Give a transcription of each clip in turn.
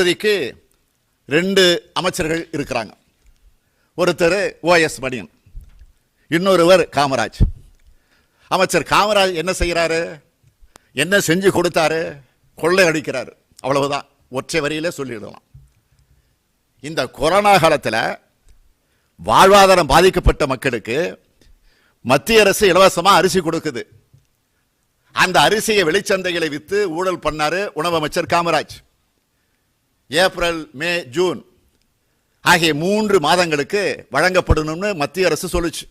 தொகுதிக்கு ரெண்டு அமைச்சர்கள் இருக்கிறாங்க. ஒருத்தர் ஓஎஸ் மணியன் இன்னொருவர் காமராஜ். அமைச்சர் காமராஜ் என்ன செய்கிறாரு என்ன செஞ்சு கொடுத்தாரு? கொள்ளை அடிக்கிறாரு. அவ்வளவுதான். ஒற்றை வரியில் சொல்லிடலாம். இந்த கொரோனா காலத்தில் வாழ்வாதாரம் பாதிக்கப்பட்ட மக்களுக்கு மத்திய அரசு இலவசமா அரிசி கொடுக்குது. அந்த அரிசியை வெளிச்சந்தைகளை வித்து ஊழல் பண்ணாரு உணவு அமைச்சர் காமராஜ். ஏப்ரல் மே ஜூன் ஆகிய மூன்று மாதங்களுக்கு வழங்கப்படணும்னு மத்திய அரசு சொல்லுச்சு.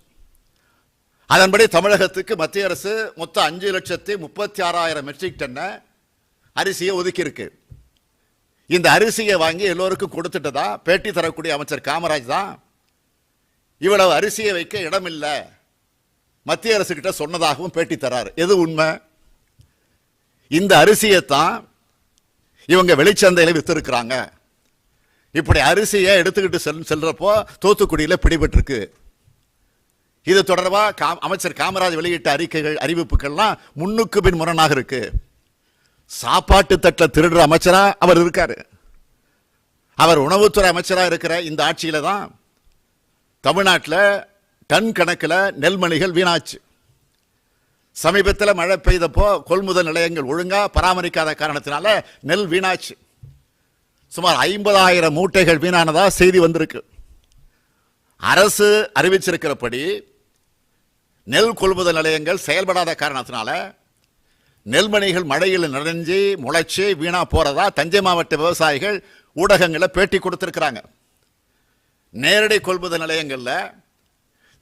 அதன்படி தமிழகத்துக்கு மத்திய அரசு மொத்தம் அஞ்சு லட்சத்தி முப்பத்தி ஆறாயிரம் மெட்ரிக் டன்னை அரிசியை ஒதுக்கியிருக்கு. இந்த அரிசியை வாங்கி எல்லோருக்கும் கொடுத்துட்டதா? பேட்டி தரக்கூடிய அமைச்சர் காமராஜ் தான். இவ்வளவு அரிசியை வைக்க இடமில்லை. மத்திய அரசுக்கிட்ட சொன்னதாகவும் பேட்டி தராரு. எது உண்மை? இந்த அரிசியை தான் இவங்க வெளிச்சந்தையில் விற்றுருக்குறாங்க இப்படி அரிசியை எடுத்துக்கிட்டு செல் செல்றப்போ தூத்துக்குடியில் பிடிபட்டிருக்கு. இது தொடர்பாக கா- அமைச்சர் காமராஜ் வெளியிட்ட அறிக்கைகள் அறிவிப்புகள்லாம் முன்னுக்கு பின் முரணாக இருக்கு. சாப்பாட்டு தட்டில் திருடுற அமைச்சராக அவர் இருக்காரு. அவர் உணவுத்துறை அமைச்சராக இருக்கிற இந்த ஆட்சியில் தான் தமிழ்நாட்டில் டன் கணக்கில் நெல்மணிகள் வீணாச்சு. சமீபத்தில் மழை பெய்தப்போ கொள்முதல் நிலையங்கள் ஒழுங்காக பராமரிக்காத காரணத்தினால நெல் வீணாச்சு. சுமார் ஐம்பதாயிரம் மூட்டைகள் வீணானதாக செய்தி வந்திருக்கு. அரசு அறிவிச்சிருக்கிறபடி நெல் கொள்முதல் நிலையங்கள் செயல்படாத காரணத்தினால நெல்மணிகள் மழையில் நனைஞ்சு முளைச்சி வீணாக போகிறதா தஞ்சை மாவட்ட விவசாயிகள் ஊடகங்களில் பேட்டி கொடுத்துருக்குறாங்க. நேரடி கொள்முதல் நிலையங்களில்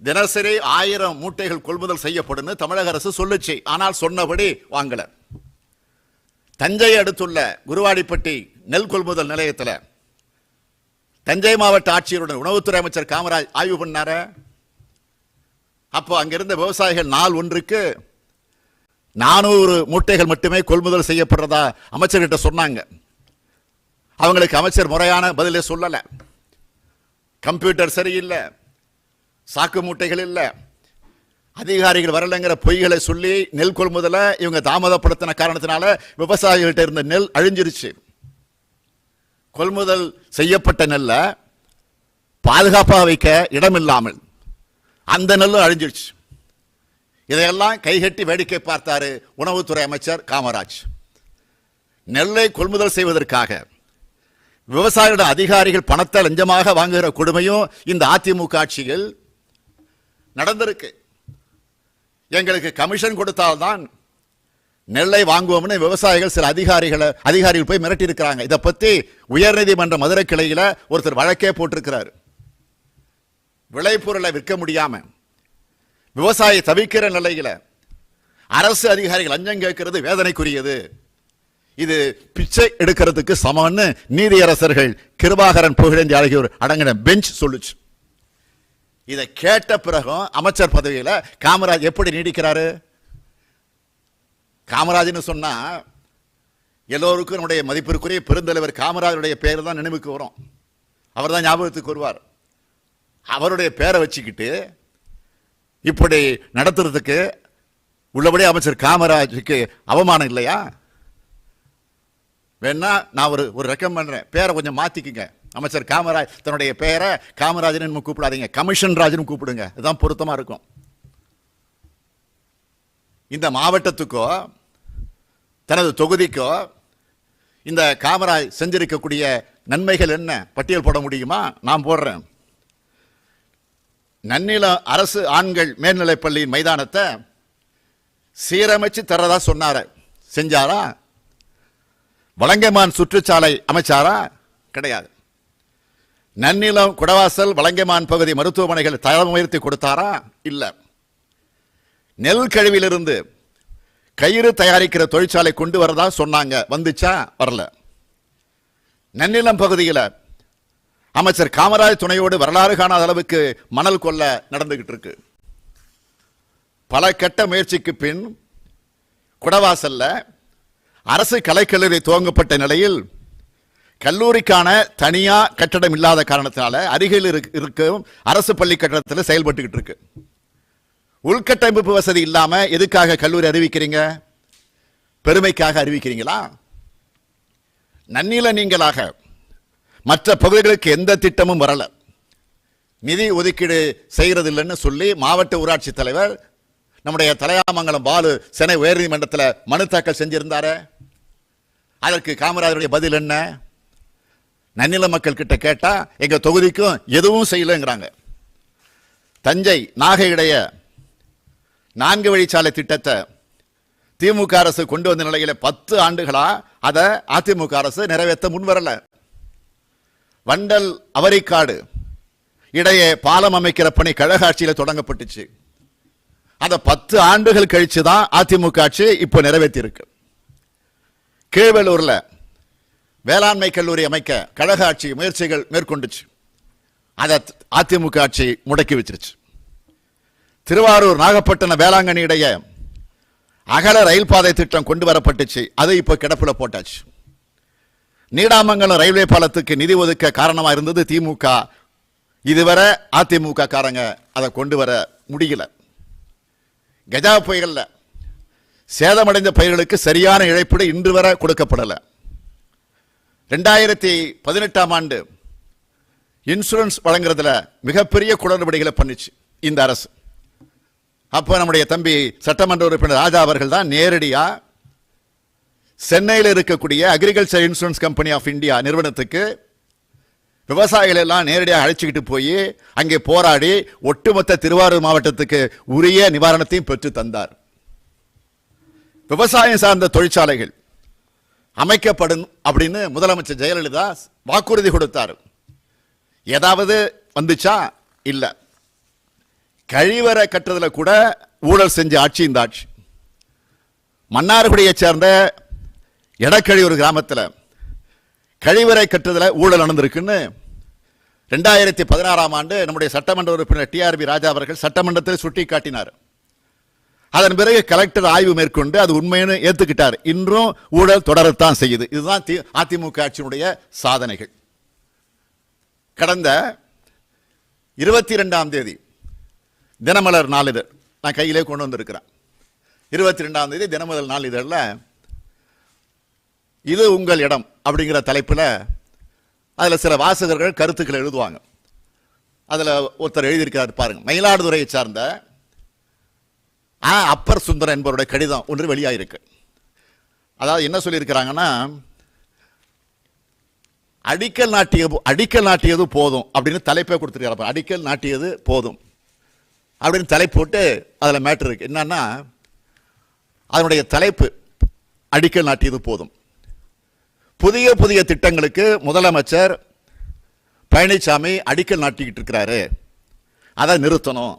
தினசரி ஆயிரம் மூட்டைகள் கொள்முதல் செய்யப்படும்னு தமிழக அரசு சொல்லுச்சு. ஆனால் சொன்னபடி வாங்கல. தஞ்சை அடுத்துள்ள குருவாடிப்பட்டி நெல் கொள்முதல் நிலையத்தில் தஞ்சை மாவட்ட ஆட்சியருடன் உணவுத்துறை அமைச்சர் காமராஜ் ஆய்வு பண்ணார? அப்போ அங்கிருந்த விவசாயிகள் நாள் ஒன்றுக்கு நானூறு மூட்டைகள் மட்டுமே கொள்முதல் செய்யப்படுறதா அமைச்சர்கிட்ட சொன்னாங்க. அவங்களுக்கு அமைச்சர் முறையான பதிலே சொல்லலை. கம்ப்யூட்டர் சரியில்லை. சாக்கு மூட்டைகள் இல்லை. அதிகாரிகள் வரலைங்கிற பொய்களை சொல்லி நெல் கொள்முதலை இவங்க தாமதப்படுத்தின காரணத்தினால விவசாயிகள்கிட்ட இருந்த நெல் அழிஞ்சிருச்சு. கொள்முதல் செய்யப்பட்ட நெல்லை பாதுகாப்பாக வைக்க இடமில்லாமல் அந்த நெல்லும் அழிஞ்சிருச்சு. இதையெல்லாம் கைகட்டி வேடிக்கை பார்த்தாரு உணவுத்துறை அமைச்சர் காமராஜ். நெல்லை கொள்முதல் செய்வதற்காக விவசாயிகளிடம் அதிகாரிகள் பணத்தை லஞ்சமாக வாங்குகிற கொடுமையும் இந்த அதிமுக ஆட்சியில் நடந்திருக்கு. எங்களுக்கு கமிஷன் கொடுத்தால்தான் நெல்லை வாங்குவோம்னு விவசாயிகள் சில அதிகாரிகளை அதிகாரிகள் போய் மிரட்டி இருக்கிறாங்க இதை பற்றி உயர்நீதிமன்ற மதுரை கிளையில் ஒருத்தர் வழக்கே போட்டிருக்கிறார். விளைபொருளை விற்க முடியாம விவசாயி தவிக்கிற நிலையில் அரசு அதிகாரிகள் லஞ்சம் கேட்கிறது வேதனைக்குரியது. இது பிச்சை எடுக்கிறதுக்கு சமம்னு நீதியரசர்கள் கிருபாகரன் புகழேந்தி ஆகியோர் அடங்கின பெஞ்ச் சொல்லுச்சு. இதை கேட்ட பிறகும் அமைச்சர் பதவியில் காமராஜ் எப்படி நீடிக்கிறாரு? காமராஜ்னு சொன்னால் எல்லோருக்கும் நம்முடைய மதிப்பிற்குரிய பெருந்தலைவர் காமராஜருடைய பேர் தான் நினைவுக்கு வரும். அவர் தான் ஞாபகத்துக்கு வருவார். அவருடைய பேரை வச்சுக்கிட்டு இப்படி நடத்துறதுக்கு உள்ளபடி அமைச்சர் காமராஜுக்கு அவமானம் இல்லையா? வேணா நான் ஒரு ஒரு ரெக்கமெண்ட் பண்ணுறேன் பேரை கொஞ்சம் மாற்றிக்குங்க அமைச்சர் காமராஜ் தன்னுடைய பெயரை காமராஜன் கூப்பிடாதீங்க. கமிஷன் ராஜன் கூப்பிடுங்க. இதுதான் பொருத்தமா இருக்கும். இந்த மாவட்டத்துக்கோ தனது தொகுதிக்கோ இந்த காமராஜ் செஞ்சிருக்கக்கூடிய நன்மைகள் என்ன? பட்டியல் போட முடியுமா? நான் போடுறேன். நன்னிலம் அரசு ஆண்கள் மேல்நிலைப்பள்ளியின் மைதானத்தை சீரமைச்சு தர்றதா சொன்னார. செஞ்சாரா? வலங்கைமான் சுற்றுச்சாலை அமைச்சாரா? கிடையாது. நன்னிலம் குடவாசல் வளங்கமான் பகுதி மருத்துவமனைகள் தரம் உயர்த்தி கொடுத்தாரா? இல்ல. நெல் கழிவிலிருந்து கயிறு தயாரிக்கிற தொழிற்சாலை கொண்டு வரதா சொன்னாங்க. வந்துச்சா? வரல. நன்னிலம் பகுதியில் அமைச்சர் காமராஜ் துணையோடு வரலாறு காணாத அளவுக்கு மணல் கொள்ள நடந்துகிட்டு இருக்கு. பல கட்ட முயற்சிக்கு பின் குடவாசல்ல அரசு கலைக்கல்லூரி துவங்கப்பட்ட நிலையில் கல்லூரிக்கான தனியா கட்டடம் இல்லாத காரணத்தினால அருகில் இருக்- இருக்கும் அரசு பள்ளி கட்டடத்தில் செயல்பட்டுக்கிட்டு இருக்கு. உள்கட்டமைப்பு வசதி இல்லாம எதுக்காக கல்லூரி அறிவிக்கிறீங்க? பெருமைக்காக அறிவிக்கிறீங்களா? நன்னில நீங்களாக மற்ற பகுதிகளுக்கு எந்த திட்டமும் வரல. நிதி ஒதுக்கீடு செய்கிறதில்லைன்னு சொல்லி மாவட்ட ஊராட்சி தலைவர் நம்முடைய தலையாமங்கலம் பாலு சென்னை உயர்நீதிமன்றத்தில் மனு தாக்கல் செஞ்சிருந்தாரே. அதற்கு காமராஜருடைய பதில் என்ன? நன்னில மக்கள் கிட்ட கேட்டா எங்க தொகுதிக்கும் எதுவும் செய்யலங்கிறாங்க. தஞ்சை நாகை இடைய நான்கு வழிச்சாலை திட்டத்தை திமுக அரசு கொண்டு வந்த நிலையில பத்து ஆண்டுகளா அதை அதிமுக அரசு நிறைவேற்ற முன்வரல. வண்டல் அவரிக்காடு இடையே பாலம் அமைக்கிற பணி கழக ஆட்சியில் தொடங்கப்பட்டுச்சு. அதை பத்து ஆண்டுகள் கழிச்சு தான் அதிமுக ஆட்சி இப்போ நிறைவேற்றியிருக்கு. கீழ்வேலூரில் வேளாண்மை கல்லூரி அமைக்க கழக ஆட்சி முயற்சிகள் மேற்கொண்டுச்சு. அதை அதிமுக ஆட்சி முடக்கி வச்சிருச்சு. திருவாரூர் நாகப்பட்டினம் வேளாங்கண்ணி இடையே அகல ரயில் பாதை திட்டம் கொண்டு வரப்பட்டுச்சு. அது இப்போ கிடப்பில் போட்டாச்சு. நீடாமங்கலம் ரயில்வே பாலத்துக்கு நிதி ஒதுக்க காரணமாக இருந்தது திமுக. இதுவரை அதிமுக காரங்க அதை கொண்டு வர முடியல. கஜா புயலில் சேதமடைந்த பயிர்களுக்கு சரியான இழைப்பீடு இன்று வரை கொடுக்கப்படலை. ரெண்டாயிரத்தி பதினெட்டாம் ஆண்டு இன்சூரன்ஸ் வழங்குறதுல மிகப்பெரிய குளறுபடிகளை பண்ணுச்சு இந்த அரசு. அப்போ நம்முடைய தம்பி சட்டமன்ற உறுப்பினர் ராஜா அவர்கள் தான் நேரடியாக சென்னையில் இருக்கக்கூடிய agriculture insurance company of India நிறுவனத்துக்கு விவசாயிகள் எல்லாம் நேரடியாக அழைச்சிக்கிட்டு போய் அங்கே போராடி ஒட்டுமொத்த திருவாரூர் மாவட்டத்துக்கு உரிய நிவாரணத்தையும் பெற்று தந்தார். விவசாயம் சார்ந்த தொழிற்சாலைகள் அமைக்கப்படும் அப்படின்னு முதலமைச்சர் ஜெயலலிதா வாக்குறுதி கொடுத்தார். ஏதாவது வந்துச்சா? இல்லை. கழிவறை கட்டுறதுல கூட ஊழல் செஞ்ச ஆட்சி இந்த ஆட்சி. மன்னார்குடியை சேர்ந்த எடக்கழியூர் கிராமத்தில் கழிவறை கட்டுறதுல ஊழல் நடந்திருக்குன்னு ரெண்டாயிரத்தி பதினாறாம் ஆண்டு நம்முடைய சட்டமன்ற உறுப்பினர் டிஆர்பி ராஜா அவர்கள் சட்டமன்றத்தில் சுட்டி காட்டினார் அதன் பிறகு கலெக்டர் ஆய்வு மேற்கொண்டு அது உண்மைன்னு ஏற்றுக்கிட்டார் இன்றும் ஊழல் தொடரத்தான் செய்யுது. இதுதான் தி- அதிமுக ஆட்சியினுடைய சாதனைகள். கடந்த இருபத்தி ரெண்டாம் தேதி தினமலர் நாளிதழ் நான் கையிலே கொண்டு வந்திருக்கிறேன். இருபத்தி ரெண்டாம் தேதி தினமலர் நாளிதழில் இது உங்கள் இடம் அப்படிங்கிற தலைப்பில் அதில் சில வாசகர்கள் கருத்துக்களை எழுதுவாங்க. அதில் ஒருத்தர் எழுதியிருக்கிறார் பாருங்கள் மயிலாடுதுறையை சார்ந்த ஆ அப்பர் சுந்தரன் என்பவருடைய கடிதம் ஒன்று வெளியாயிருக்கு. அதாவது என்ன சொல்லியிருக்கிறாங்கன்னா அடிக்கல் நாட்டிய அடிக்கல் நாட்டியது போதும் அப்படின்னு தலைப்பே கொடுத்துருக்காரு. அடிக்கல் நாட்டியது போதும் அப்படின்னு தலைப்பு போட்டு அதில் மேட்ரு இருக்குது என்னன்னா அதனுடைய தலைப்பு அடிக்கல் நாட்டியது போதும். புதிய புதிய திட்டங்களுக்கு முதலமைச்சர் பழனிசாமி அடிக்கல் நாட்டிக்கிட்டு இருக்கிறாரு. அதை நிறுத்தணும்.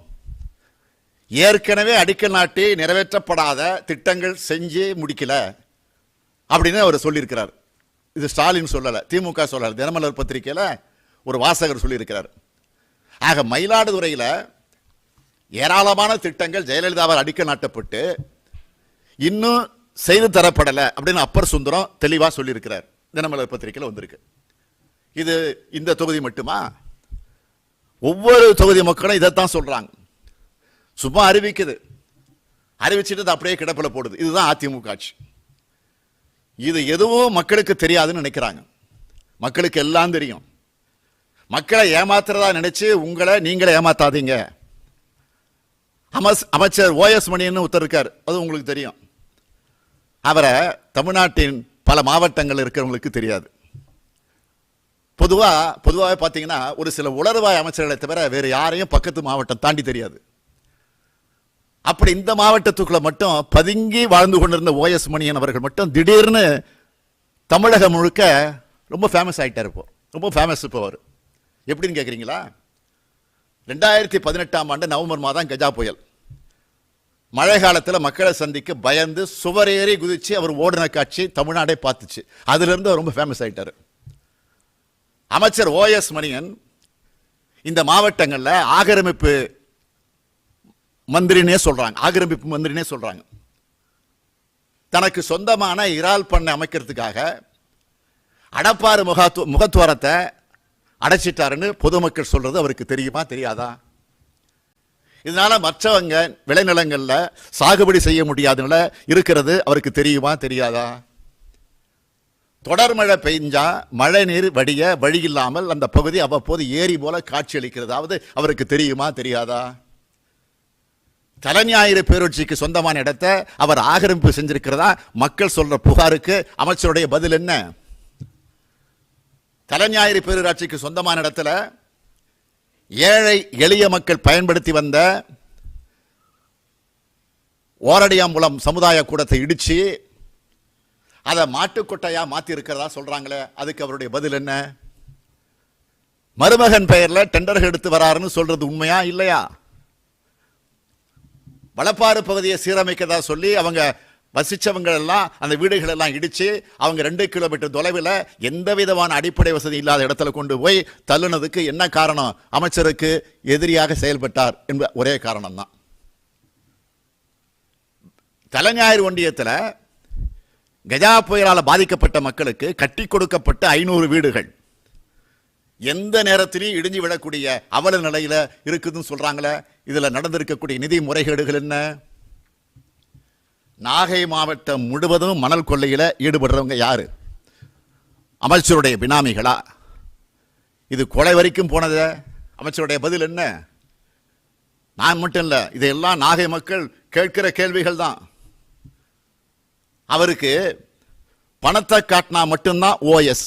ஏற்கனவே அடிக்கல் நாட்டி நிறைவேற்றப்படாத திட்டங்கள் செஞ்சு முடிக்கல அப்படின்னு அவர் சொல்லியிருக்கிறார். இது ஸ்டாலின் சொல்லலை திமுக சொல்லலை தினமலர் பத்திரிகையில் ஒரு வாசகர் சொல்லியிருக்கிறார். ஆக மயிலாடுதுறையில் ஏராளமான திட்டங்கள் ஜெயலலிதாவால் அடிக்கல் நாட்டப்பட்டு இன்னும் செய்து தரப்படலை அப்படின்னு அப்பர் சுந்தரம் தெளிவாக சொல்லியிருக்கிறார். தினமலர் பத்திரிகையில் வந்திருக்கு. இது இந்த தொகுதி மட்டுமா? ஒவ்வொரு தொகுதி மக்களும் இதைத்தான் சொல்கிறாங்க சும்மா அறிவிக்குது. அறிவிச்சிட்டு அது அப்படியே கிடப்பில் போடுது. இதுதான் அதிமுக ஆட்சி. இது எதுவும் மக்களுக்கு தெரியாதுன்னு நினைக்கிறாங்க. மக்களுக்கு எல்லாம் தெரியும். மக்களை ஏமாத்துறதா நினைச்சு உங்களை நீங்களே ஏமாத்தாதீங்க. அமஸ் அமைச்சர் ஓஎஸ் மணின்னு ஒருத்தர் இருக்கார். அது உங்களுக்கு தெரியும். அவரை தமிழ்நாட்டின் பல மாவட்டங்கள் இருக்கிறவங்களுக்கு தெரியாது. பொதுவாக பொதுவாகவே பார்த்தீங்கன்னா ஒரு சில உளறுவாய் அமைச்சர்களை தவிர வேறு யாரையும் பக்கத்து மாவட்டம் தாண்டி தெரியாது. அப்படி இந்த மாவட்டத்துக்குள்ள மட்டும் பதுங்கி வாழ்ந்து கொண்டிருந்த ஓஎஸ் மணியன் அவர்கள் மட்டும் திடீர்னு தமிழகம் முழுக்க ரொம்ப ஃபேமஸ் ஆகிட்டார் இப்போ. ரொம்ப ஃபேமஸ் இப்போ அவர். எப்படின்னு கேட்குறீங்களா ரெண்டாயிரத்தி பதினெட்டாம் ஆண்டு நவம்பர் மாதம் கஜா புயல். மழை காலத்தில் மக்களை சந்திக்க பயந்து சுவரேறி குதித்து அவர் ஓடின காட்சி தமிழ்நாடே பார்த்துச்சு. அதுலேருந்து அவர் ரொம்ப ஃபேமஸ் ஆகிட்டார் அமைச்சர் ஓஎஸ் மணியன் இந்த மாவட்டங்களில் ஆக்கிரமிப்பு மந்திரினே சொல்றாங்க ஆக்கிரமிப்பு மந்திரினே சொல்றாங்க. தனக்கு சொந்தமான இறால் பண்ணை அமைக்கிறதுக்காக அடப்பாறு முகத்து முகத்துவாரத்தை அடைச்சிட்டாருன்னு பொதுமக்கள் சொல்றது அவருக்கு தெரியுமா தெரியாதா? இதனால மற்றவங்க விளைநிலங்களில் சாகுபடி செய்ய முடியாதனால இருக்கிறது அவருக்கு தெரியுமா தெரியாதா? தொடர் மழை பெஞ்சா மழை நீர் வடிய வழி இல்லாமல் அந்த பகுதி அவ்வப்போது ஏரி போல காட்சியளிக்கிறதாவது அவருக்கு தெரியுமா தெரியாதா? தலைஞாயிறு பேரூட்சிக்கு சொந்தமான இடத்தை அவர் ஆக்கிரமிப்பு செஞ்சிருக்கிறதா? மக்கள் சொல்ற புகாருக்கு அமைச்சருடைய பதில் என்ன? தலைஞாயிறு பேரூராட்சிக்கு சொந்தமான இடத்துல ஏழை எளிய மக்கள் பயன்படுத்தி வந்த ஓரடியாம்புலம் சமுதாய கூடத்தை இடிச்சு அதை மாட்டுக்கொட்டையா மாத்தி இருக்கிறதா சொல்றாங்களே அதுக்கு அவருடைய பதில் என்ன? மருமகன் பெயரில் டெண்டர்கள் எடுத்து வராருன்னு சொல்றது உண்மையா இல்லையா? வளப்பாறு பகுதியை சீரமைக்கதா சொல்லி அவங்க வசித்தவங்களெல்லாம் எல்லாம் அந்த வீடுகளெல்லாம் இடித்து அவங்க ரெண்டு கிலோமீட்டர் தொலைவில் எந்த விதமான அடிப்படை வசதி இல்லாத இடத்துல கொண்டு போய் தள்ளுனதுக்கு என்ன காரணம்? அமைச்சருக்கு எதிரியாக செயல்பட்டார் என்ப ஒரே காரணம் தான் தலைஞாயிறு ஒன்றியத்தில் கஜா புயலால் பாதிக்கப்பட்ட மக்களுக்கு கட்டி கொடுக்கப்பட்ட ஐநூறு வீடுகள். எந்த நேரத்திலையும் இடிஞ்சு விடக்கூடிய அவல நிலையில இருக்குதுன்னு சொல்றாங்களே இதுல நடந்திருக்கக்கூடிய நிதி முறைகேடுகள் என்ன? நாகை மாவட்டம் முழுவதும் மணல் கொள்ளையில ஈடுபடுறவங்க யாரு? அமைச்சருடைய பினாமிகளா? இது கொலை வரைக்கும் போனது. அமைச்சருடைய பதில் என்ன? நான் மட்டும் இல்ல இதையெல்லாம் நாகை மக்கள் கேட்கிற கேள்விகள் தான். அவருக்கு பணத்தை காட்டினா மட்டும்தான் ஓஎஸ்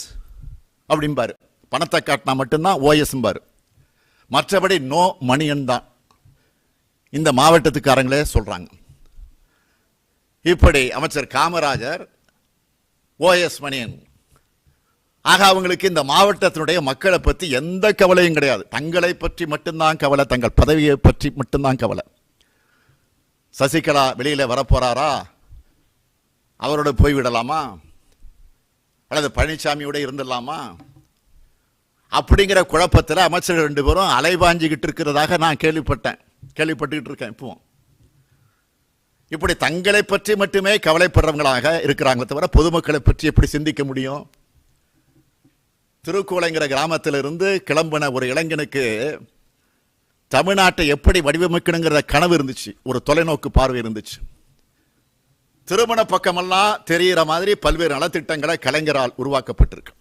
அப்படிம்பாரு. பணத்தை காட்டினா மட்டும்தான் ஓஎஸ்ம்பாரு மற்றபடி நோ மணியன் தான். இந்த மாவட்டத்துக்காரங்களே சொல்கிறாங்க இப்படி அமைச்சர் காமராஜர் ஓஎஸ் மணியன் ஆக அவங்களுக்கு இந்த மாவட்டத்தினுடைய மக்களை பற்றி எந்த கவலையும் கிடையாது. தங்களை பற்றி மட்டும்தான் கவலை தங்கள் பதவியை பற்றி மட்டும்தான் கவலை. சசிகலா வெளியில் வரப்போகிறாரா அவரோட போய்விடலாமா அல்லது பழனிசாமியோட இருந்துடலாமா? அப்படிங்கிற குழப்பத்தில் அமைச்சர்கள் ரெண்டு பேரும் அலைபாஞ்சிக்கிட்டு இருக்கிறதாக நான் கேள்விப்பட்டேன். கேள்விப்பட்டுக்கிட்டு இருக்கேன் இப்போ இப்படி தங்களை பற்றி மட்டுமே கவலைப்படுறவங்களாக இருக்கிறாங்களே தவிர பொதுமக்களை பற்றி எப்படி சிந்திக்க முடியும்? திருக்கூலைங்கிற கிராமத்திலிருந்து கிளம்பின ஒரு இளைஞனுக்கு தமிழ்நாட்டை எப்படி வடிவமைக்கணுங்கிற கனவு இருந்துச்சு. ஒரு தொலைநோக்கு பார்வை இருந்துச்சு. திருமண பக்கமெல்லாம் தெரிகிற மாதிரி பல்வேறு நலத்திட்டங்களை கலைஞரால் உருவாக்கப்பட்டிருக்கு.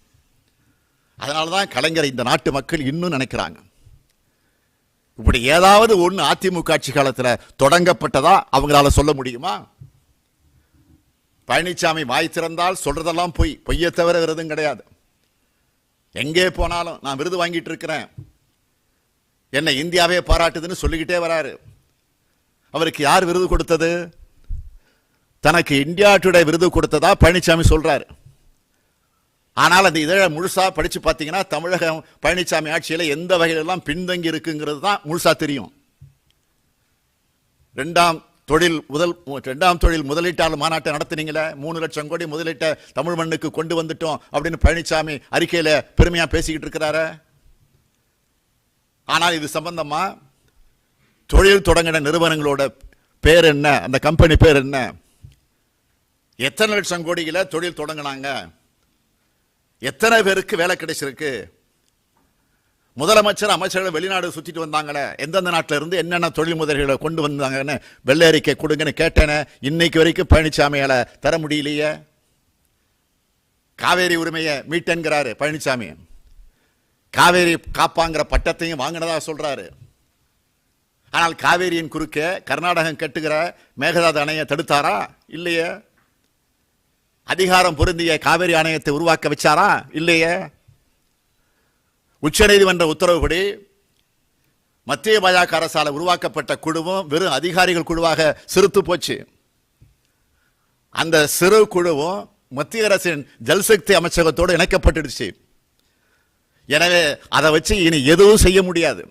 அதனால தான் கலைஞர் இந்த நாட்டு மக்கள் இன்னும் நினைக்கிறாங்க. இப்படி ஏதாவது ஒன்று அதிமுக ஆட்சி காலத்தில் தொடங்கப்பட்டதா அவங்களால சொல்ல முடியுமா? பழனிசாமி வாய் திறந்தால் சொல்றதெல்லாம் பொய் பொய்யை தவிர விருதும் கிடையாது. எங்கே போனாலும் நான் விருது வாங்கிட்டு இருக்கிறேன். என்னை இந்தியாவே பாராட்டுதுன்னு சொல்லிக்கிட்டே வராரு. அவருக்கு யார் விருது கொடுத்தது? தனக்கு இந்தியா டுடே விருது கொடுத்ததா பழனிசாமி சொல்றாரு. ஆனால் அந்த இதழை முழுசாக படித்து பார்த்தீங்கன்னா தமிழகம் பழனிசாமி ஆட்சியில் எந்த வகையிலெல்லாம் பின்தங்கி இருக்குங்கிறது தான் முழுசாக தெரியும். ரெண்டாம் தொழில் முதல் ரெண்டாம் தொழில் முதலீட்டாளர் மாநாட்டை நடத்தினீங்களே மூணு லட்சம் கோடி முதலீட்டை தமிழ் மண்ணுக்கு கொண்டு வந்துட்டோம் அப்படின்னு பழனிசாமி அறிக்கையில் பெருமையாக பேசிக்கிட்டு இருக்கிறாரு? ஆனால் இது சம்பந்தமாக தொழில் தொடங்கின நிறுவனங்களோட பேர் என்ன? அந்த கம்பெனி பேர் என்ன? எத்தனை லட்சம் கோடியில் தொழில் தொடங்கினாங்க? எத்தனை பேருக்கு வேலை கிடைச்சிருக்கு? முதலமைச்சர் அமைச்சர்கள் வெளிநாடு சுற்றிட்டு வந்தாங்களே எந்தெந்த நாட்டில் இருந்து என்னென்ன தொழில் முதலீடுகளை கொண்டு வந்தாங்கன்னு வெள்ளை அறிக்கை கொடுங்கன்னு கேட்டேனே இன்னைக்கு வரைக்கும் பழனிசாமியால் தர முடியலையே. காவேரி உரிமையை மீட்டென்கிறாரு பழனிசாமி காவேரி காப்பாங்கிற பட்டத்தையும் வாங்கினதாக சொல்கிறாரு ஆனால் காவேரியின் குறுக்கே கர்நாடகம் கட்டுகிற மேகதாது அணையை தடுத்தாரா? இல்லையே. அதிகாரம் பொருந்திய காவிரி ஆணையத்தை உருவாக்க வச்சாரா? இல்லையே. உச்சநீதிமன்ற உத்தரவுப்படி மத்திய பாஜக அரசால் உருவாக்கப்பட்ட குழுவும் வெறும் அதிகாரிகள் குழுவாக சிறுத்து போச்சு. அந்த சிறு குழுவும் மத்திய அரசின் ஜல்சக்தி அமைச்சகத்தோடு இணைக்கப்பட்டுடுச்சு. எனவே அதை வச்சு இனி எதுவும் செய்ய முடியாது.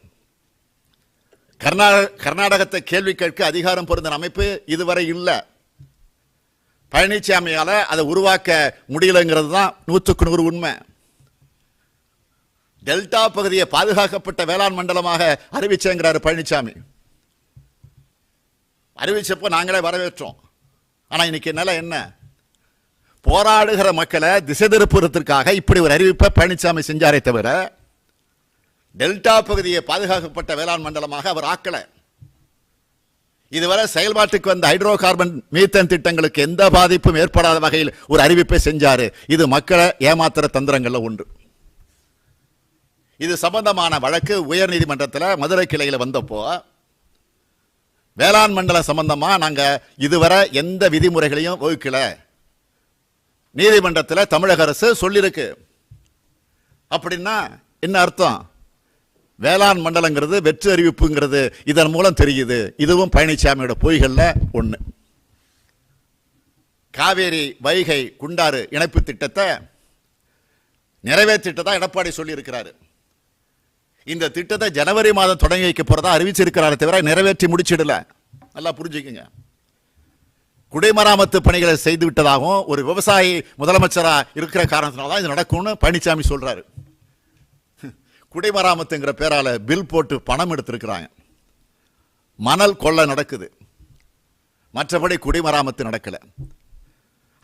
கர்நாடக கர்நாடகத்தை கேள்வி கேட்க அதிகாரம் பொருந்தின அமைப்பு இதுவரை இல்லை. பழனிசாமியால் அதை உருவாக்க முடியலைங்கிறது தான் நூற்றுக்கு நூறு உண்மை. டெல்டா பகுதியை பாதுகாக்கப்பட்ட வேளாண் மண்டலமாக அறிவிச்சேங்கிறாரு பழனிசாமி அறிவிச்சப்போ நாங்களே வரவேற்றோம். ஆனால் இன்னைக்கு நிலை என்ன? போராடுகிற மக்களை திசை திருப்புறத்திற்காக இப்படி ஒரு அறிவிப்பை பழனிசாமி செஞ்சாரே தவிர டெல்டா பகுதியை பாதுகாக்கப்பட்ட வேளாண் மண்டலமாக அவர் ஆக்கலை. இதுவரை செயல்பாட்டுக்கு வந்த ஹைட்ரோ கார்பன் மீத்தன் திட்டங்களுக்கு எந்த பாதிப்பும் ஏற்படாத வகையில் ஒரு அறிவிப்பை செஞ்சாரு. இது மக்களை ஏமாத்துற தந்திரங்கள்ல ஒன்று. இது சம்பந்தமான வழக்கு உயர் நீதிமன்றத்தில் மதுரை கிளையில் வந்தப்போ வேளாண் மண்டலம் சம்பந்தமாக நாங்க இதுவரை எந்த விதிமுறைகளையும் வகுக்கல. நீதிமன்றத்தில் தமிழக அரசு சொல்லியிருக்கு அப்படின்னா என்ன அர்த்தம்? வேளாண் மண்டலங்கிறது வெற்றி அறிவிப்புங்கிறது இதன் மூலம் தெரியுது. இதுவும் பழனிசாமியோட பொய்களில் ஒன்று காவேரி வைகை குண்டாறு இணைப்பு திட்டத்தை நிறைவேற்றிட்டதா எடப்பாடி சொல்லியிருக்கிறாரு. இந்த திட்டத்தை ஜனவரி மாதம் தொடங்கி வைக்க போகிறதா அறிவிச்சிருக்கிறாரே தவிர நிறைவேற்றி முடிச்சிடல. நல்லா புரிஞ்சுக்கோங்க. குடிமராமத்து பணிகளை செய்து விட்டதாகவும் ஒரு விவசாயி முதலமைச்சராக இருக்கிற காரணத்தினால தான் இது நடக்கும்னு பழனிசாமி சொல்கிறாரு குடிமராமத்துங்கிற பேரால் பில் போட்டு பணம் எடுத்திருக்கிறாங்க. மணல் கொள்ளை நடக்குது. மற்றபடி குடிமராமத்து நடக்கலை.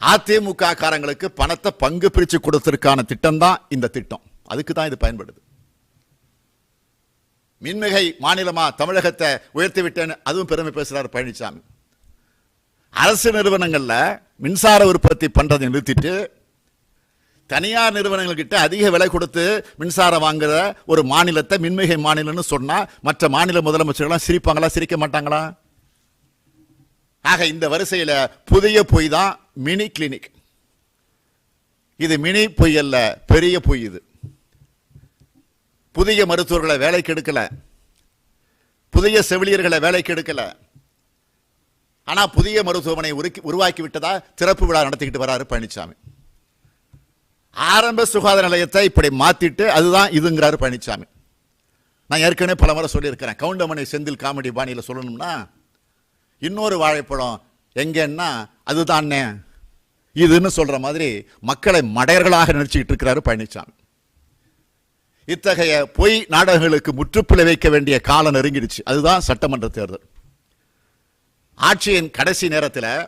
அதிமுக காரங்களுக்கு பணத்தை பங்கு பிரித்து கொடுத்திருக்கான திட்டம் தான் இந்த திட்டம். அதுக்கு தான் இது பயன்படுது. மின்மிகை மாநிலமா தமிழகத்தை உயர்த்தி விட்டேன்னு அதுவும் பெருமை பேசுகிறார் பழனிசாமி அரசு நிறுவனங்களில் மின்சார உற்பத்தி பண்ணுறதை நிறுத்திட்டு தனியார் நிறுவனங்கள்கிட்ட அதிக விலை கொடுத்து மின்சாரம் வாங்குற ஒரு மாநிலத்தை மின்மிகை மாநிலம்னு சொன்னால் மற்ற மாநில முதலமைச்சர்கள்லாம் சிரிப்பாங்களா சிரிக்க மாட்டாங்களா? ஆக இந்த வரிசையில் புதிய பொய் தான் மினி கிளினிக். இது மினி பொய் அல்ல பெரிய பொய் இது. புதிய மருத்துவர்களை வேலைக்கு எடுக்கல. புதிய செவிலியர்களை வேலைக்கு எடுக்கல. ஆனால் புதிய மருத்துவமனை உருக்கி உருவாக்கி விட்டதா? திறப்பு விழா நடத்திக்கிட்டு வராரு பழனிசாமி ஆரம்ப சுகாதார நிலையத்தை இப்படி மாத்திட்டு அதுதான் இதுங்கிறாரு பழனிசாமி நான் ஏற்கனவே பல முறை சொல்லியிருக்கிறேன். கவுண்டமணி செந்தில் காமெடி பாணியில் சொல்லணும்னா இன்னொரு வாழைப்பழம் எங்கன்னா அதுதானே இதுன்னு சொல்கிற மாதிரி மக்களை மடையர்களாக நினச்சிக்கிட்டு இருக்கிறாரு பழனிசாமி இத்தகைய பொய் நாடகங்களுக்கு முற்றுப்புள்ளி வைக்க வேண்டிய காலம் நெருங்கிடுச்சு. அதுதான் சட்டமன்ற தேர்தல். ஆட்சியின் கடைசி நேரத்தில்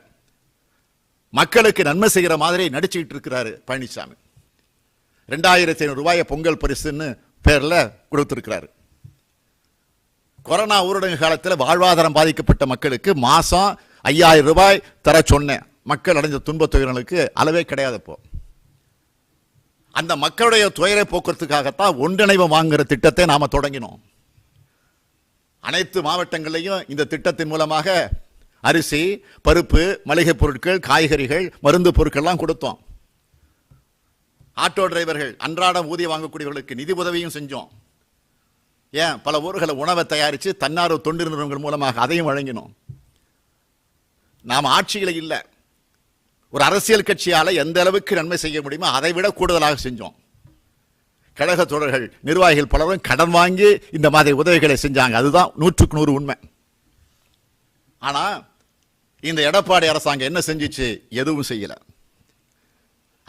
மக்களுக்கு நன்மை செய்கிற மாதிரி நடிச்சுக்கிட்டு இருக்கிறாரு பழனிசாமி ரெண்டாயிரத்தி ஐநூறு ரூபாயை பொங்கல் பரிசுன்னு பேரில் கொடுத்துருக்கிறாரு. கொரோனா ஊரடங்கு காலத்தில் வாழ்வாதாரம் பாதிக்கப்பட்ட மக்களுக்கு மாதம் ஐயாயிரம் ரூபாய் தர சொன்னேன். மக்கள் அடைஞ்ச துன்பத் துயரங்களுக்கு அளவே கிடையாது இப்போ. அந்த மக்களுடைய துயரை போக்குறதுக்காகத்தான் ஒன்றிணைவு வாங்குகிற திட்டத்தை நாம் தொடங்கினோம். அனைத்து மாவட்டங்களையும் இந்த திட்டத்தின் மூலமாக அரிசி பருப்பு மளிகை பொருட்கள் காய்கறிகள் மருந்து பொருட்கள்லாம் கொடுத்தோம். ஆட்டோ டிரைவர்கள் அன்றாடம் ஊதியம் வாங்கக்கூடியவர்களுக்கு நிதி உதவியும் செஞ்சோம். ஏன்? பல ஊர்களை உணவை தயாரித்து தன்னார்வ தொண்டு நிறுவனங்கள் மூலமாக அதையும் வழங்கினோம். நாம் ஆட்சியில் இல்லை. ஒரு அரசியல் கட்சியால் எந்த அளவுக்கு நன்மை செய்ய முடியுமோ அதை விட கூடுதலாக செஞ்சோம். கழக தொடர்கள் நிர்வாகிகள் பலரும் கடன் வாங்கி இந்த மாதிரி உதவிகளை செஞ்சாங்க. அதுதான் நூற்றுக்கு நூறு உண்மை. ஆனால் இந்த எடப்பாடி அரசாங்கம் என்ன செஞ்சுச்சு? எதுவும் செய்யலை.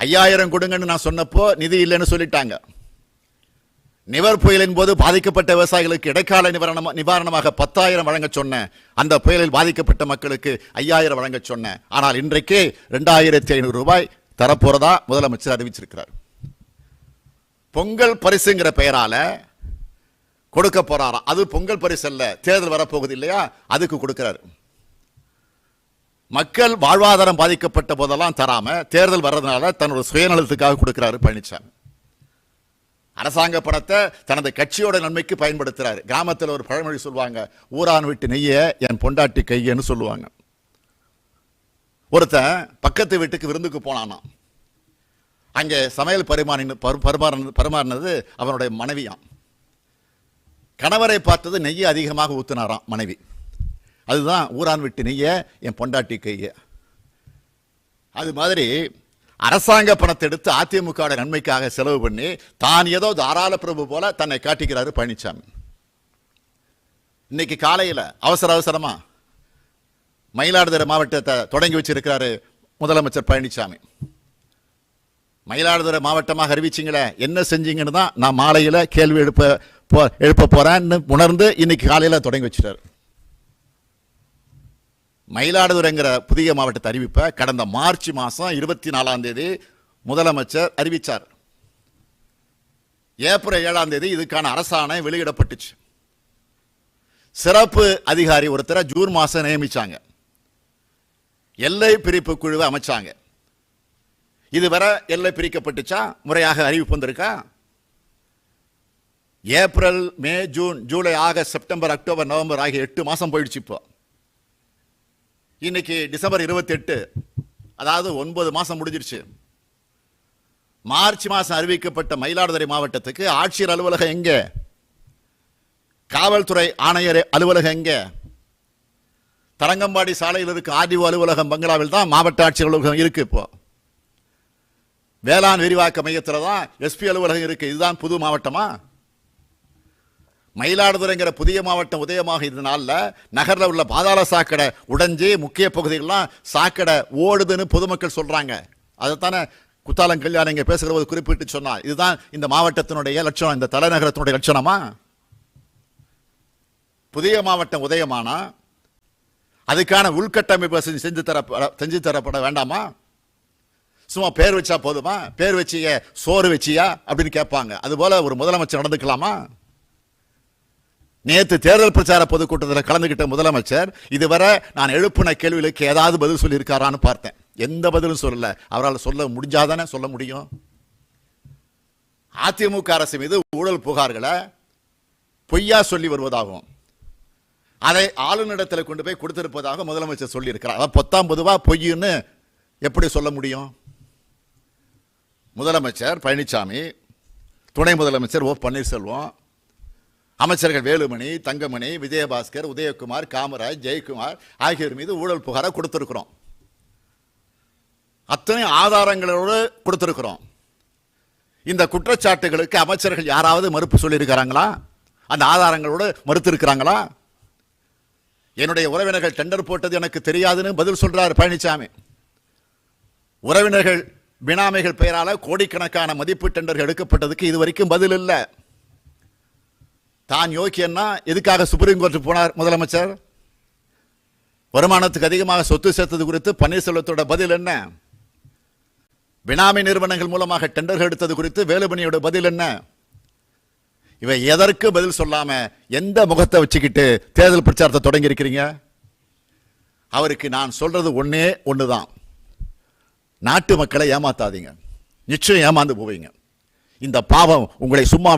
ஐயாயிரம் கொடுங்கன்னு நான் சொன்னப்போ நிதி இல்லைன்னு சொல்லிட்டாங்க. நிவர் புயலின் போது பாதிக்கப்பட்ட விவசாயிகளுக்கு இடைக்கால நிவாரணம் நிவாரணமாக பத்தாயிரம் வழங்க சொன்னேன் அந்த புயலில் பாதிக்கப்பட்ட மக்களுக்கு ஐயாயிரம் வழங்க சொன்னேன் ஆனால் இன்றைக்கு ரெண்டாயிரத்தி ஐநூறு ரூபாய் தரப்போறதா முதலமைச்சர் அறிவிச்சிருக்கிறார். பொங்கல் பரிசுங்கிற பெயரால கொடுக்க போறாராம். அது பொங்கல் பரிசு அல்ல தேர்தல் வரப்போகுது இல்லையா? அதுக்கு கொடுக்கிறாரு. மக்கள் வாழ்வாதாரம் பாதிக்கப்பட்ட போதெல்லாம் தராம தேர்தல் வர்றதுனால தன்னோட சுயநலத்துக்காக கொடுக்கிறாரு பழனிசாமி அரசாங்க பணத்தை தனது கட்சியோட நன்மைக்கு பயன்படுத்துறாரு. கிராமத்தில் ஒரு பழமொழி சொல்லுவாங்க ஊரான் விட்டு நெய்ய என் பொண்டாட்டி கையன்னு சொல்லுவாங்க. ஒருத்தன் பக்கத்து வீட்டுக்கு விருந்துக்கு போனானா அங்கே சமையல் பரிமாறின பரு- பரிமாறினது பரிமாறினது அவனுடைய மனைவியாம். கணவரை பார்த்தது நெய்யை அதிகமாக ஊத்துனாராம் மனைவி. அதுதான் ஊரான் விட்டு நெய்ய என் பொண்டாட்டி கைய. அது மாதிரி அரசாங்க பணத்தை எடுத்து அதிமுக நன்மைக்காக செலவு பண்ணி தான் ஏதோ தாராள பிரபு போல தன்னை காட்டிக்கிறாரு பழனிசாமி இன்னைக்கு காலையில் அவசர அவசரமா மயிலாடுதுறை மாவட்டத்தை தொடங்கி வச்சிருக்கிறாரு முதலமைச்சர் பழனிசாமி மயிலாடுதுறை மாவட்டமாக அறிவிச்சிங்களே என்ன செஞ்சீங்கன்னு தான் நான் மாலையில் கேள்வி எழுப்ப போ எழுப்ப போகிறேன்னு உணர்ந்து இன்னைக்கு காலையில் தொடங்கி வச்சிட்டாரு. மயிலாடுதுறைங்கிற புதிய மாவட்டத்தை அறிவிப்பை கடந்த மார்ச் மாதம் இருபத்தி நாலாம் தேதி முதலமைச்சர் அறிவிச்சார். ஏப்ரல் ஏழாம் தேதி இதுக்கான அரசாணை வெளியிடப்பட்டுச்சு. சிறப்பு அதிகாரி ஒருத்தரை ஜூன் மாதம் நியமிச்சாங்க. எல்லை பிரிப்பு குழுவை அமைச்சாங்க. இதுவரை எல்லை பிரிக்கப்பட்டுச்சா? முறையாக அறிவிப்பு வந்திருக்கா? April May June July August September October November ஆகிய எட்டு மாதம் போயிடுச்சு இப்போ. இன்னைக்கு டிசம்பர் இருபத்தி எட்டு அதாவது ஒன்பது மாசம் முடிஞ்சிருச்சு. மார்ச் மாசம் அறிவிக்கப்பட்ட மயிலாடுதுறை மாவட்டத்துக்கு ஆட்சியர் அலுவலகம் எங்க? காவல்துறை ஆணையர் அலுவலகம் எங்க? தரங்கம்பாடி சாலையில் இருக்க ஆர்டிஓ அலுவலகம் பங்களாவில் தான் மாவட்ட ஆட்சியர் அலுவலகம் இருக்கு இப்போ. வேளாண் விரிவாக்க மையத்தில் தான் எஸ்பி அலுவலகம் இருக்கு. இதுதான் புது மாவட்டமா? மயிலாடுதுறைங்கிற புதிய மாவட்டம் உதயமாக இருந்தனால நகரில் உள்ள பாதாள சாக்கடை உடைஞ்சு முக்கிய பகுதிகள்லாம் சாக்கடை ஓடுதுன்னு பொதுமக்கள் சொல்கிறாங்க அதைத்தானே குத்தாலம் கல்யாணம் இங்கே பேசுகிற போது குறிப்பிட்டு சொன்னால் இதுதான் இந்த மாவட்டத்தினுடைய லட்சணம் இந்த தலைநகரத்தினுடைய லட்சணமா? புதிய மாவட்டம் உதயமானா? அதுக்கான உள்கட்டமைப்பு வசதி செஞ்சு தர செஞ்சு தரப்பட வேண்டாமா? சும்மா பேர் வச்சா போதுமா? பேர் வச்சிய சோறு வச்சியா? அப்படின்னு கேட்பாங்க. அதுபோல ஒரு முதலமைச்சர் நடந்துக்கலாமா? நேற்று தேர்தல் பிரச்சார பொதுக்கூட்டத்தில் கலந்துகிட்ட முதலமைச்சர் இதுவரை நான் எழுப்பின கேள்விகளுக்கு ஏதாவது பதில் சொல்லியிருக்காரான்னு பார்த்தேன். எந்த பதிலும் சொல்லல. அவரால் சொல்ல முடிஞ்சாதானே சொல்ல முடியும்? அதிமுக அரசு மீது ஊழல் புகார்களை பொய்யா சொல்லி வருவதாகவும் அதை ஆளுநரிடத்தில் கொண்டு போய் கொடுத்திருப்பதாக முதலமைச்சர் சொல்லியிருக்கிறார். அதான் பொத்தாம் பொதுவா பொய்ன்னு எப்படி சொல்ல முடியும்? முதலமைச்சர் பழனிசாமி துணை முதலமைச்சர் ஓ பன்னீர்செல்வம் அமைச்சர்கள் வேலுமணி தங்கமணி விஜயபாஸ்கர் உதயகுமார் காமராஜ் ஜெயக்குமார் ஆகியோர் மீது ஊழல் புகாரை கொடுத்துருக்குறோம். அத்தனை ஆதாரங்களோடு கொடுத்துருக்குறோம். இந்த குற்றச்சாட்டுகளுக்கு அமைச்சர்கள் யாராவது மறுப்பு சொல்லியிருக்கிறாங்களா? அந்த ஆதாரங்களோடு மறுத்திருக்கிறாங்களா? என்னுடைய உறவினர்கள் டெண்டர் போட்டது எனக்கு தெரியாதுன்னு பதில் சொல்கிறார் பழனிசாமி உறவினர்கள் பினாமிகள் பெயரால் கோடிக்கணக்கான மதிப்பு டெண்டர்கள் எடுக்கப்பட்டதுக்கு இதுவரைக்கும் பதில் இல்லை. தான் யோக்கியன்னா எதுக்காக சுப்ரீம் கோர்ட் போனார் முதலமைச்சர்? வருமானத்துக்கு அதிகமாக சொத்து சேர்த்தது குறித்து பன்னீர்செல்வத்தோட பதில் என்ன? பினாமி நிறுவனங்கள் மூலமாக டெண்டர்கள் எடுத்தது குறித்து வேலுமணியோட பதில் என்ன? இவை எதற்கு பதில் சொல்லாம எந்த முகத்தை வச்சுக்கிட்டு தேர்தல் பிரச்சாரத்தை தொடங்கி இருக்கிறீங்க அவருக்கு நான் சொல்றது ஒன்று ஒண்ணுதான். நாட்டு மக்களை ஏமாத்தாதீங்க. நிச்சயம் ஏமாந்து போவீங்க. இந்த பாவம் உங்களை சும்மா